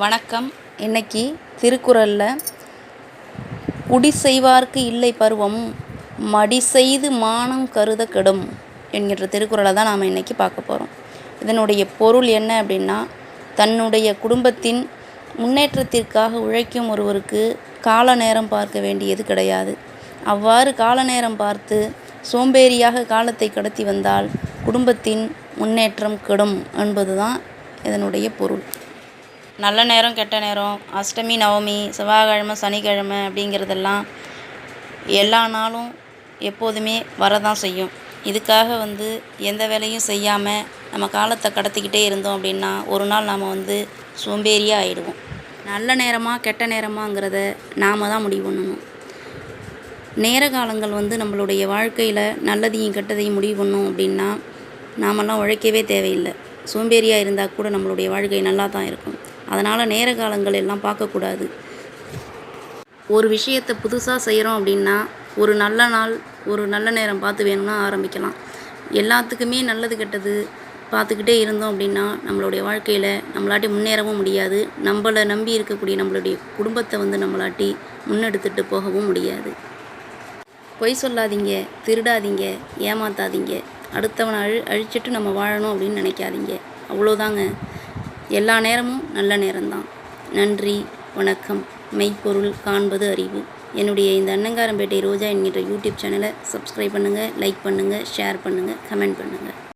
வணக்கம். இன்னைக்கு திருக்குறளில் குடி செய்வார்க்கு இல்லை பருவம் மடி செய்து மானம் கருத கெடும் என்கிற திருக்குறளை தான் நாம் இன்னைக்கு பார்க்க போகிறோம் இதனுடைய பொருள் என்ன அப்படின்னா தன்னுடைய குடும்பத்தின் முன்னேற்றத்திற்காக உழைக்கும் ஒருவருக்கு கால நேரம் பார்க்க வேண்டியது கிடையாது. அவ்வாறு கால நேரம் பார்த்து சோம்பேறியாக காலத்தை கடத்தி வந்தால் குடும்பத்தின் முன்னேற்றம் கெடும் என்பது தான் இதனுடைய பொருள். நல்ல நேரம் கெட்ட நேரம் அஷ்டமி நவமி செவ்வாய்க்கிழமை சனிக்கிழமை அப்படிங்கிறதெல்லாம் எல்லா நாளும் எப்போதுமே வரதான் செய்யும். இதுக்காக வந்து எந்த வேலையும் செய்யாமல் நம்ம காலத்தை கடத்திக்கிட்டே இருந்தோம் அப்படின்னா ஒரு நாள் நாம் வந்து சோம்பேறியாக ஆகிடுவோம் நல்ல நேரமாக கெட்ட நேரமாங்கிறத நாம் தான் முடிவு பண்ணணும். நேர காலங்கள் வந்து நம்மளுடைய வாழ்க்கையில் நல்லதையும் கெட்டதையும் முடிவு பண்ணோம் அப்படின்னா நாமெல்லாம் உழைக்கவே தேவையில்லை. சோம்பேறியாக இருந்தால் கூட நம்மளுடைய வாழ்க்கை நல்லா தான் இருக்கும். அதனால் நேர காலங்கள் எல்லாம் பார்க்கக்கூடாது. ஒரு விஷயத்தை புதுசாக செய்கிறோம் அப்படின்னா ஒரு நல்ல நாள் ஒரு நல்ல நேரம் பார்த்து வேணும்னா ஆரம்பிக்கலாம். எல்லாத்துக்குமே நல்லது கெட்டது பார்த்துக்கிட்டே இருந்தோம் அப்படின்னா நம்மளுடைய வாழ்க்கையில் நம்மளாட்டி முன்னேறவும் முடியாது. நம்மளை நம்பி இருக்கக்கூடிய நம்மளுடைய குடும்பத்தை வந்து நம்மளாட்டி முன்னெடுத்துட்டு போகவும் முடியாது. பொய் சொல்லாதீங்க திருடாதீங்க ஏமாத்தாதீங்க. அடுத்தவனை அழி அழிச்சிட்டு நம்ம வாழணும் அப்படின்னு நினைக்காதீங்க. அவ்வளோதாங்க. எல்லா நேரமும் நல்ல நேரம்தான். நன்றி வணக்கம் மெய்ப்பொருள் காண்பது அறிவு. என்னுடைய இந்த அன்னங்காரம்பேட்டை ரோஜா என்கிற யூடியூப் சேனலை சப்ஸ்கிரைப் பண்ணுங்கள் லைக் பண்ணுங்கள் ஷேர் பண்ணுங்கள் கமெண்ட் பண்ணுங்கள்